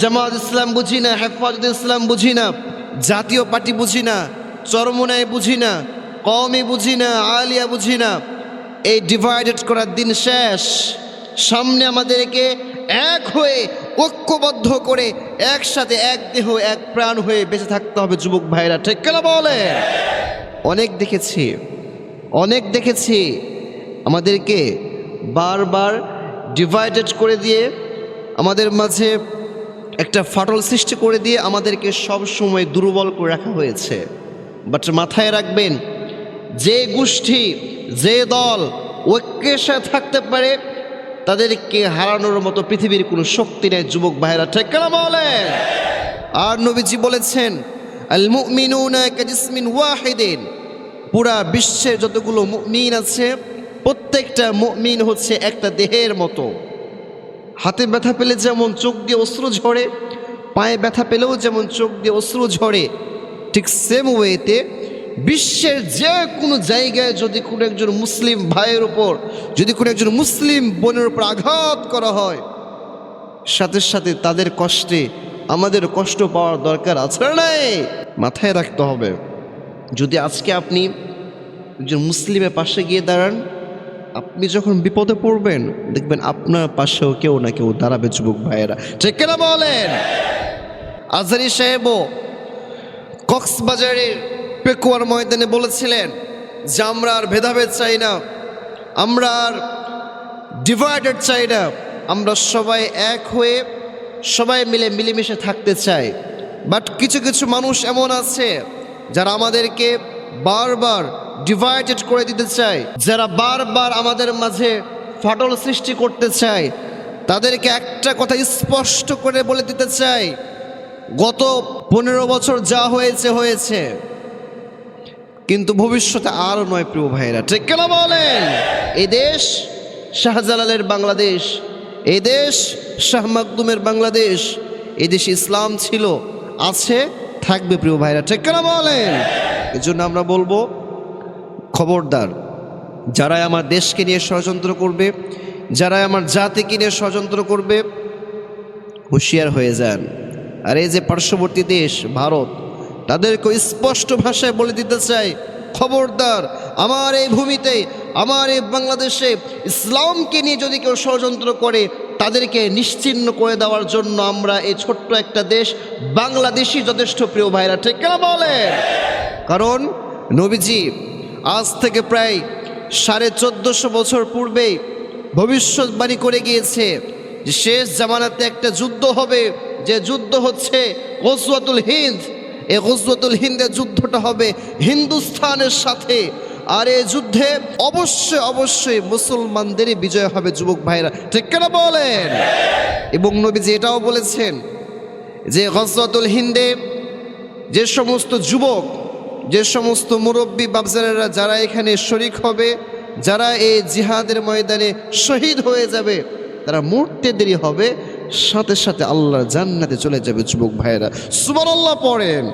জামাত ইসলাম বুঝি না, হেফাজত ইসলাম বুঝি না, জাতীয় পার্টি বুঝি না, চরমনায় বুঝি না কমই বুঝি না, আলিয়া বুঝি না। এই ডিভাইডেড করার দিন শেষ। সামনে আমাদেরকে এক হয়ে ঐক্যবদ্ধ করে একসাথে এক দেহ, এক প্রাণ হয়ে বেঁচে থাকতে হবে যুবক ভাইরা, ঠিক কেন বলে? অনেক দেখেছি অনেক দেখেছি। আমাদেরকে বারবার ডিভাইডেড করে দিয়ে আমাদের মাঝে একটা ফাটল সৃষ্টি করে দিয়ে আমাদেরকে সব সময় দুর্বল করে রাখা হয়েছে। বাট মাথায় রাখবেন, যে গোষ্ঠী, যে দল ঐক্যের সাথে থাকতে পারে, তাদেরকে হারানোর মতো পৃথিবীর কোনো শক্তি নেই, যুবক ভাইরা ঠিক কেন বলেন? আর নবীজি বলেছেন ওয়াহিদিন। পুরা বিশ্বের যতগুলো মুমিন আছে, প্রত্যেকটা মুমিন হচ্ছে একটা দেহের মতো। হাতে ব্যথা পেলে যেমন চোখ দিয়ে অশ্রু ঝরে, পায়ে ব্যথা পেলেও যেমন চোখ দিয়ে অশ্রু ঝরে, ঠিক সেম ওয়েতে বিশ্বের যে কোনো জায়গায় যদি কোনো একজন মুসলিম ভাইয়ের উপর, যদি কোনো একজন মুসলিম বোনের উপর আঘাত করা হয়, সাথে সাথে তাদের কষ্টে, আমাদের কষ্ট পাওয়ার দরকার আছে নাই? মাথায় রাখতে হবে, যদি আজকে আপনি একজন মুসলিমের পাশে গিয়ে দাঁড়ান আপনি যখন বিপদে পড়বেন, দেখবেন আপনার পাশেও কেউ না কেউ দাঁড়াবে, যুবক ভাইয়েরা। ঠিক কেনা বলেন? আজহারি সাহেবও কক্সবাজারের পেকুয়ার ময়দানে বলেছিলেন, যে আমরা আর ভেদাভেদ চাই না, আমরা আর ডিভাইডেড চাই না, আমরা সবাই এক হয়ে সবাই মিলে মিলেমিশে থাকতে চাই। বাট কিছু কিছু মানুষ এমন আছে, যারা আমাদেরকে বারবার ডিভাইডেড করে দিতে চায়। যারা বারবার আমাদের মাঝে ফাটল সৃষ্টি করতে চায়, তাদেরকে একটা কথা স্পষ্ট করে বলে দিতে চাই গত পনেরো বছর যা হয়েছে হয়েছে। কিন্তু ভবিষ্যতে আরও নয়, প্রিয় ভাইরা ঠিক কেন বলেন? এই দেশ শাহজালালের বাংলাদেশ এই দেশ শাহ মাকদুমের বাংলাদেশ এই দেশে ইসলাম ছিল, আছে, থাকবে, প্রিয় ভাইরা ঠিক কেন বলেন? এই জন্য আমরা বলব, খবরদার, যারাই আমার দেশকে নিয়ে ষড়যন্ত্র করবে, যারাই আমার জাতিকে নিয়ে ষড়যন্ত্র করবে, হুঁশিয়ার হয়ে যান। আর এই যে পার্শ্ববর্তী দেশ, ভারত তাদেরকে স্পষ্ট ভাষায় বলে দিতে চাই, খবরদার, আমার এই ভূমিতে, আমার এই বাংলাদেশে ইসলামকে নিয়ে যদি কেউ ষড়যন্ত্র করে, তাদেরকে নিশ্চিহ্ন করে দেওয়ার জন্য আমরা এই ছোট্ট একটা দেশ, বাংলাদেশই যথেষ্ট প্রিয় ভাইরা, ঠিক কেন বলেন? কারণ নবীজি আজ থেকে প্রায় সাড়ে চোদ্দোশো বছর পূর্বে ভবিষ্যৎবাণী করে গিয়েছে যে শেষ জামানাতে একটা যুদ্ধ হবে, যে যুদ্ধ হচ্ছে গজওয়াতুল হিন্দ। এ গজওয়াতুল হিন্দের যুদ্ধটা হবে হিন্দুস্তানের সাথে। আর এই যুদ্ধে অবশ্যই অবশ্যই মুসলমানদেরই বিজয় হবে, যুবক ভাইরা। ঠিক কেন বলেন? এবং নবীজি এটাও বলেছেন যে গজওয়াতুল হিন্দে যে সমস্ত যুবক যে সমস্ত মুরব্বী বাবজারেরা যারা এখানে শরিক হবে, যারা এই জিহাদের ময়দানে শহীদ হয়ে যাবে, তারা মরতে দেরি হবে, সাথে সাথে আল্লাহর জান্নাতে চলে যাবে যুবক ভাইয়েরা। সুবরাল্লাহ পড়েন।